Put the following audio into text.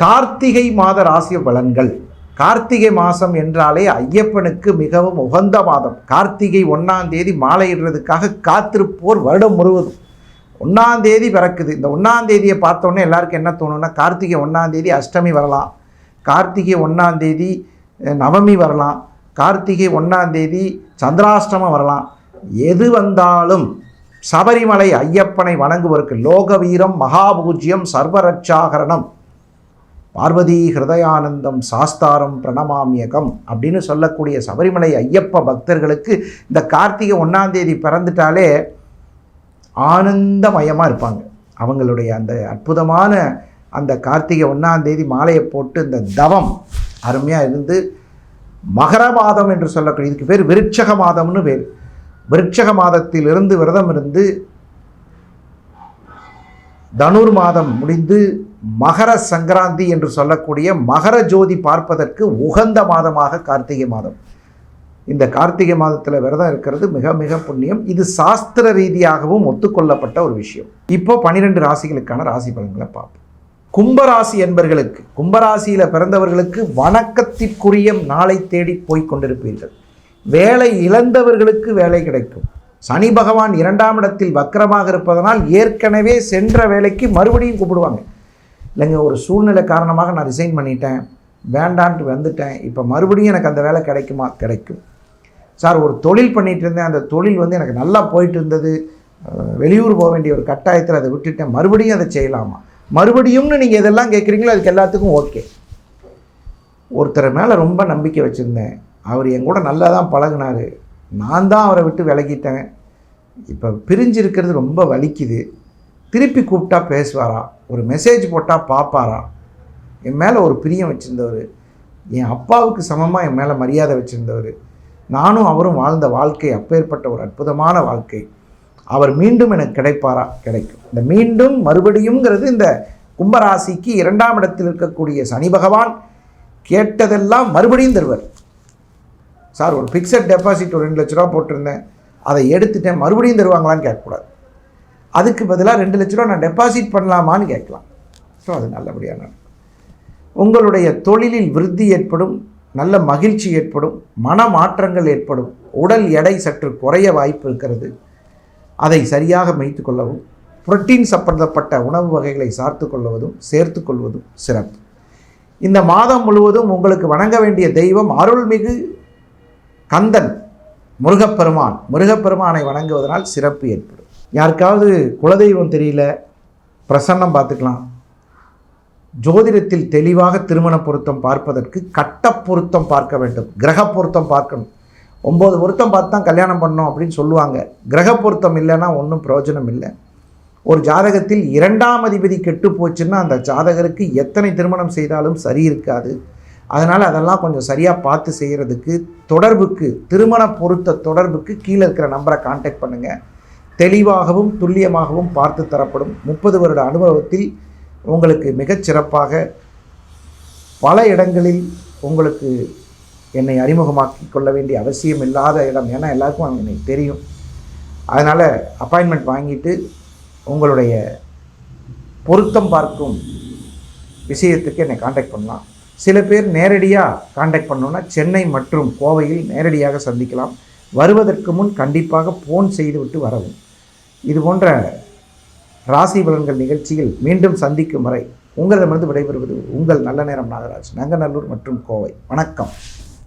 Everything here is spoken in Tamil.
கார்த்திகை மாத ராசி பலன்கள். கார்த்திகை மாதம் என்றாலே ஐயப்பனுக்கு மிகவும் உகந்த மாதம். கார்த்திகை ஒன்றாம் தேதி மாலையிடுறதுக்காக காத்திருப்போர் வருடம் முழுவதும். ஒன்றாம் தேதி பிறக்குது. இந்த ஒன்றாம் தேதியை பார்த்தோன்னே எல்லாருக்கும் என்ன தோணும்னா கார்த்திகை ஒன்றாம் தேதி அஷ்டமி வரலாம். கார்த்திகை ஒன்றாம் தேதி நவமி வரலாம். கார்த்திகை ஒன்றாம் தேதி சந்திராஷ்டமம் வரலாம். எது வந்தாலும் சபரிமலை ஐயப்பனை வணங்குவதற்கு லோக வீரம் மகாபூஜ்யம் சர்வரட்சாகரணம். பார்வதி ஹிருதயானந்தம் சாஸ்தாரம் பிரணமாமியகம் அப்படின்னு சொல்லக்கூடிய சபரிமலை ஐயப்ப பக்தர்களுக்கு இந்த கார்த்திகை ஒன்றாம் தேதி பிறந்துட்டாலே ஆனந்தமயமாக இருப்பாங்க. அவங்களுடைய அந்த அற்புதமான அந்த கார்த்திகை ஒன்றாம் தேதி மாலையை போட்டு இந்த தவம் அருமையாக இருந்து மகர மாதம் என்று சொல்லக்கூடிய இதுக்கு பேர் விருட்சக மாதம்னு பேர். விருட்சக மாதத்திலிருந்து விரதம் இருந்து தனுர் மாதம் முடிந்து மகர சங்கராந்தி என்று சொல்லக்கூடிய மகர ஜோதி பார்ப்பதற்கு உகந்த மாதமாக கார்த்திகை மாதம். இந்த கார்த்திகை மாதத்தில் விரதம் இருக்கிறது மிக மிக புண்ணியம். இது சாஸ்திர ரீதியாகவும் ஒத்துக்கொள்ளப்பட்ட ஒரு விஷயம். இப்போ பனிரெண்டு ராசிகளுக்கான ராசி பலன்களை பார்ப்போம். கும்பராசி என்பர்களுக்கு கும்பராசியில் பிறந்தவர்களுக்கு வணக்கத்திற்குரிய நாளை தேடி போய் கொண்டிருப்பீர்கள். வேலை இழந்தவர்களுக்கு வேலை கிடைக்கும். சனி பகவான் இரண்டாம் இடத்தில் வக்கரமாக இருப்பதனால் ஏற்கனவே சென்ற வேலைக்கு மறுபடியும் கூப்பிடுவாங்க. இல்லைங்க ஒரு சூழ்நிலை காரணமாக நான் ரிசைன் பண்ணிட்டேன். வேண்டான்ட்டு வந்துட்டேன். இப்போ மறுபடியும் எனக்கு அந்த வேலை கிடைக்குமா? கிடைக்கும். சார் ஒரு தொழில் பண்ணிகிட்டு இருந்தேன். அந்த தொழில் வந்து எனக்கு நல்லா போயிட்டு இருந்தது. வெளியூர் போக வேண்டிய ஒரு கட்டாயத்தில் அதை விட்டுட்டேன். மறுபடியும் அதை செய்யலாமா? மறுபடியும்னு நீங்கள் எதெல்லாம் கேட்குறீங்களோ அதுக்கு எல்லாத்துக்கும் ஓகே. ஒருத்தர் மேலே ரொம்ப நம்பிக்கை வச்சுருந்தேன். அவர் என் கூட நல்லா தான் பழகினார். நான் தான் அவரை விட்டு விலகிட்டேன். இப்போ பிரிஞ்சிருக்கிறது ரொம்ப வலிக்குது. திருப்பி கூப்பிட்டா பேசுவாரா? ஒரு மெசேஜ் போட்டால் பார்ப்பாரா என் மேலே ஒரு பிரியம் வச்சுருந்தவர். என் அப்பாவுக்கு சமமாக என் மேலே மரியாதை வச்சுருந்தவர். நானும் அவரும் வாழ்ந்த வாழ்க்கை அப்பேற்பட்ட ஒரு அற்புதமான வாழ்க்கை. அவர் மீண்டும் எனக்கு கிடைப்பாரா? கிடைக்கும். இந்த மீண்டும் மறுபடியும்ங்கிறது இந்த கும்பராசிக்கு இரண்டாம் இடத்தில் இருக்கக்கூடிய சனி பகவான் கேட்டதெல்லாம் மறுபடியும் தருவார். சார் ஒரு ஃபிக்ஸட் டெபாசிட் ஒரு ரெண்டு லட்ச ரூபா போட்டிருந்தேன். அதை எடுத்துட்டேன். மறுபடியும் தருவாங்களான்னு கேட்கக்கூடாது. அதுக்கு பதிலாக ரெண்டு லட்ச ரூபா நான் டெபாசிட் பண்ணலாமான்னு கேட்கலாம். ஸோ அது நல்லபடியாக உங்களுடைய தொழிலில் விருத்தி ஏற்படும் நல்ல மகிழ்ச்சி ஏற்படும் மன மாற்றங்கள் ஏற்படும் உடல் எடை சற்று குறைய வாய்ப்பு இருக்கிறது. அதை சரியாக மேய்த்து கொள்ளவும் புரோட்டீன் சம்பந்தப்பட்ட உணவு வகைகளை சார்த்து கொள்வதும் சேர்த்து கொள்வதும் சிறப்பு. இந்த மாதம் முழுவதும் உங்களுக்கு வணங்க வேண்டிய தெய்வம் அருள்மிகு கந்தன் முருகப்பெருமான். முருகப்பெருமானை வணங்குவதனால் சிறப்பு ஏற்படும். யாருக்காவது குலதெய்வம் தெரியல பிரசன்னம் பார்த்துக்கலாம். ஜோதிடத்தில் தெளிவாக திருமண பொருத்தம் பார்ப்பதற்கு கட்ட பொருத்தம் பார்க்க வேண்டும். கிரக பொருத்தம் பார்க்கணும். ஒம்பது பொருத்தம் பார்த்து தான் கல்யாணம் பண்ணோம் அப்படின்னு சொல்லுவாங்க. கிரக பொருத்தம் இல்லைன்னா ஒன்றும் பிரயோஜனம் இல்லை. ஒரு ஜாதகத்தில் இரண்டாம் அதிபதி கெட்டு போச்சுன்னா அந்த ஜாதகருக்கு எத்தனை திருமணம் செய்தாலும் சரி இருக்காது. அதனால் அதெல்லாம் கொஞ்சம் சரியாக பார்த்து செய்கிறதுக்கு தொடர்புக்கு திருமண பொருத்த தொடர்புக்கு கீழே இருக்கிற நம்பரை காண்டாக்ட் பண்ணுங்கள் தெளிவாகவும் துல்லியமாகவும் பார்த்து தரப்படும் முப்பது வருட அனுபவத்தில் உங்களுக்கு மிகச்சிறப்பாக பல இடங்களில் உங்களுக்கு என்னை அறிமுகமாக்கி கொள்ள வேண்டிய அவசியம் இல்லாத இடம். ஏன்னா எல்லாருக்கும் என்னை தெரியும். அதனால் அப்பாயின்மெண்ட் வாங்கிட்டு உங்களுடைய பொருத்தம் பார்க்கும் விஷயத்துக்கு என்னை காண்டாக்ட் பண்ணலாம். சில பேர் நேரடியாக காண்டாக்ட் பண்ணோன்னா சென்னை மற்றும் கோவையில் நேரடியாக சந்திக்கலாம். வருவதற்கு முன் கண்டிப்பாக ஃபோன் செய்துவிட்டு வரவும். இது போன்ற ராசி பலன்கள் நிகழ்ச்சியில் மீண்டும் சந்திக்கும் வரை உங்களிடமிருந்து விடைபெறுவது உங்கள் நல்ல நேரம் நாகராஜ் நங்கநல்லூர் மற்றும் கோவை. வணக்கம்.